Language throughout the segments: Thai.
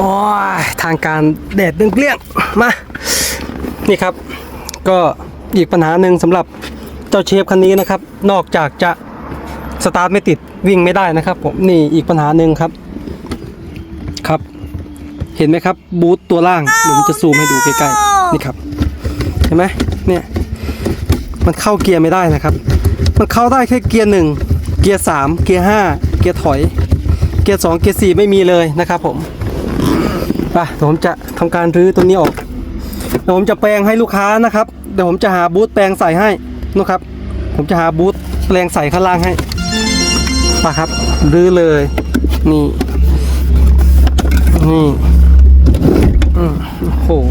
โอ้ยทางการแดดเปรี้ยงๆมา นี่ครับ ก็อีกปัญหาหนึ่งสำหรับเจ้าเชฟคันนี้นะครับ นอกจากจะสตาร์ทไม่ติดวิ่งไม่ได้นะครับผมนี่อีกปัญหาหนึ่งครับครับ เห็นไหมครับ บูทตัวล่างผมจะซูมให้ดูใกล้ๆนี่ครับ เห็นไหมเนี่ยมันเข้าเกียร์ไม่ได้นะครับ มันเข้าได้แค่เกียร์หนึ่งเกียร์สามเกียร์ห้าเกียร์ถอย เกียร์สองเกียร์สี่ไม่มีเลยนะครับผม ไปเดี๋ยวผมจะทำการรื้อตัวนี้ออกเดี๋ยวผมจะแปลงให้ลูกค้านะครับเดี๋ยวผมจะหาบูทแปลงใส่ให้นะครับ ผมจะหาบูทแปลงใส่ข้างล่างให้ปะครับรื้อเลยนี่นี่อืมโอ้โห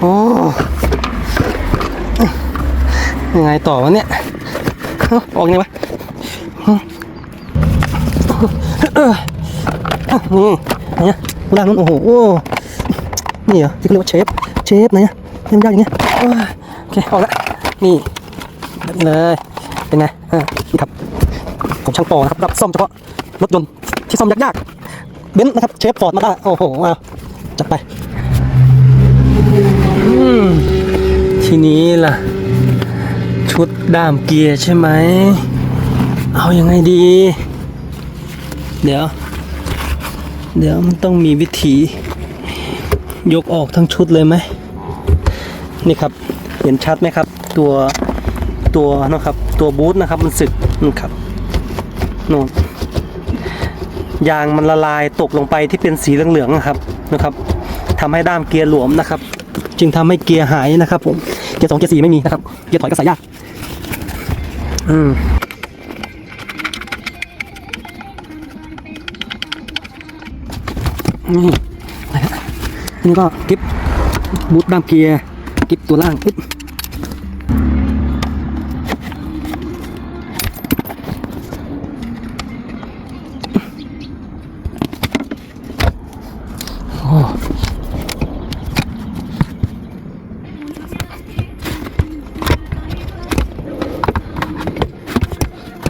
โอ้ยังไงต่อวะเนี่ยออกไงวะนี่เนี่ยล่างนั้นโอ้โหนี่เหรอที่เขาเรียกว่าเชฟเชฟไหนอะเล่นยากอย่างเงี้ยโอเคออกล้วนี่แบบนี้เลยเป็นไงอ่านี่ครับผมช่างปรนะครับรับซ่อมเฉพาะรถยนต์ที่ซ่อมยากๆเบนซ์นะครับเชฟฟอร์ดมาได้โอ้โหเอาจัดไป ทีนี้ล่ะ ชุดด้ามเกียร์ใช่ไหม เอาอยัางไงดี เดี๋ยว เดี๋ยวมันต้องมีวิธี ยกออกทั้งชุดเลยไหม นี่ครับ เห็นชัดไหมครับ ตัวตัวนะครับ ตัวบูทนะครับ มันสึกนี่ครับนู่นยางมันละลายตกลงไปที่เป็นสีเหลืองๆนะครับนะครับทำให้ด้ามเกียร์หลวมนะครับ จึงทำให้เกียร์หายนะครับผมเกียร์สองเกียร์สี่ไม่มีนะครับเกียร์ถอยก็ใส่ยากอืมนี่อะไรฮะนี่ก็กิฟบูทด้ามเกียร์กิฟตัวล่างปึ๊บ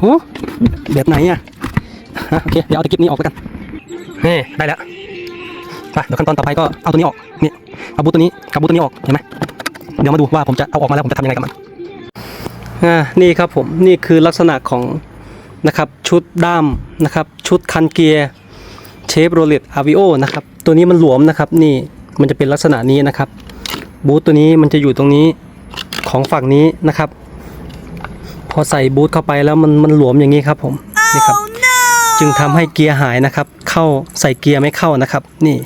โหแบบไหนอะโอเคเดี๋ยวเอาตะกิฟนี้ออกแล้วกันนี่ได้แล้วไปเดี๋ยวขั้นตอนต่อไปก็เอาตัวนี้ออกนี่เอาบูทตัวนี้กับบูทตัวนี้ออกเห็นไหมเดี๋ยวมาดูว่าผมจะเอาออกมาแล้วผมจะทำยังไงกับมันอ่านี่ครับผมนี่คือลักษณะของนะครับชุดด้ามนะครับ ชุดคันเกียร์เชฟโรเลตอาวิโอนะครับตัวนี้มันหลวมนะครับ นี่มันจะเป็นลักษณะนี้นะครับบูทตัวนี้มันจะอยู่ตรงนี้ของฝั่งนี้นะครับ พอใส่บูทเข้าไปแล้วมันมันหลวมอย่างนี้ครับผมนี่ครับ จึงทำให้เกียร์หายนะครับ เข้าใส่เกียร์ไม่เข้านะครับ นี่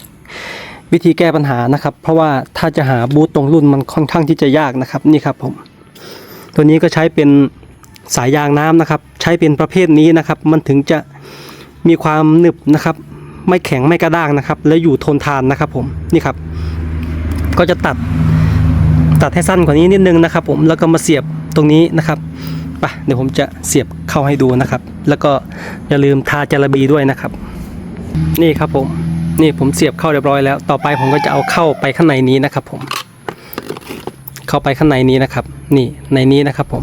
วิธีแก้ปัญหานะครับ เพราะว่าถ้าจะหาบูตตรงรุ่นมันค่อนข้างที่จะยากนะครับ นี่ครับผม ตัวนี้ก็ใช้เป็นสายยางน้ำนะครับ ใช้เป็นประเภทนี้นะครับ มันถึงจะมีความหนึบนะครับ ไม่แข็งไม่กระด้างนะครับ แล้วอยู่ทนทานนะครับ ผมนี่ครับ ก็จะตัดตัดให้สั้นกว่านี้นิดนึงนะครับ ผมแล้วก็มาเสียบตรงนี้นะครับ ปเดี๋ยวผมจะเสียบเข้าให้ดูนะครับ แล้วก็อย่าลืมทาจารบีด้วยนะครับ นี่ครับผม นี่ผมเสียบเข้าเรียบร้อยแล้ว ต่อไปผมก็จะเอาเข้าไปข้างในนี้นะครับ ผม เข้าไปข้างในนี้นะครับ นี่ในนี้นะครับ ผม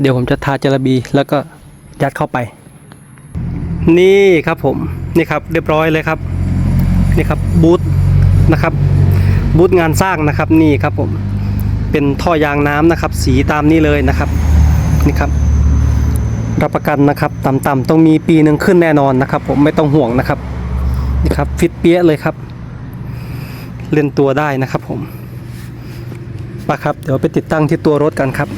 เดี๋ยวผมจะทาจารบีแล้วก็ยัดเข้าไป นี่ครับผม นี่ครับเรียบร้อยเลยครับ นี่ครับบูธนะครับบูธงานสร้างนะครับ นี่ครับผม เป็นท่อยางน้ำนะครับ สีตามนี้เลยนะครับนี่ครับ รับประกันนะครับต่ำๆต้องมีปีหนึ่งขึ้นแน่นอนนะครับ ผมไม่ต้องห่วงนะครับนี่ครับฟิตเปี้ยเลยครับ เล่นตัวได้นะครับผมปะครับ เดี๋ยวไปติดตั้งที่ตัวรถกันครับ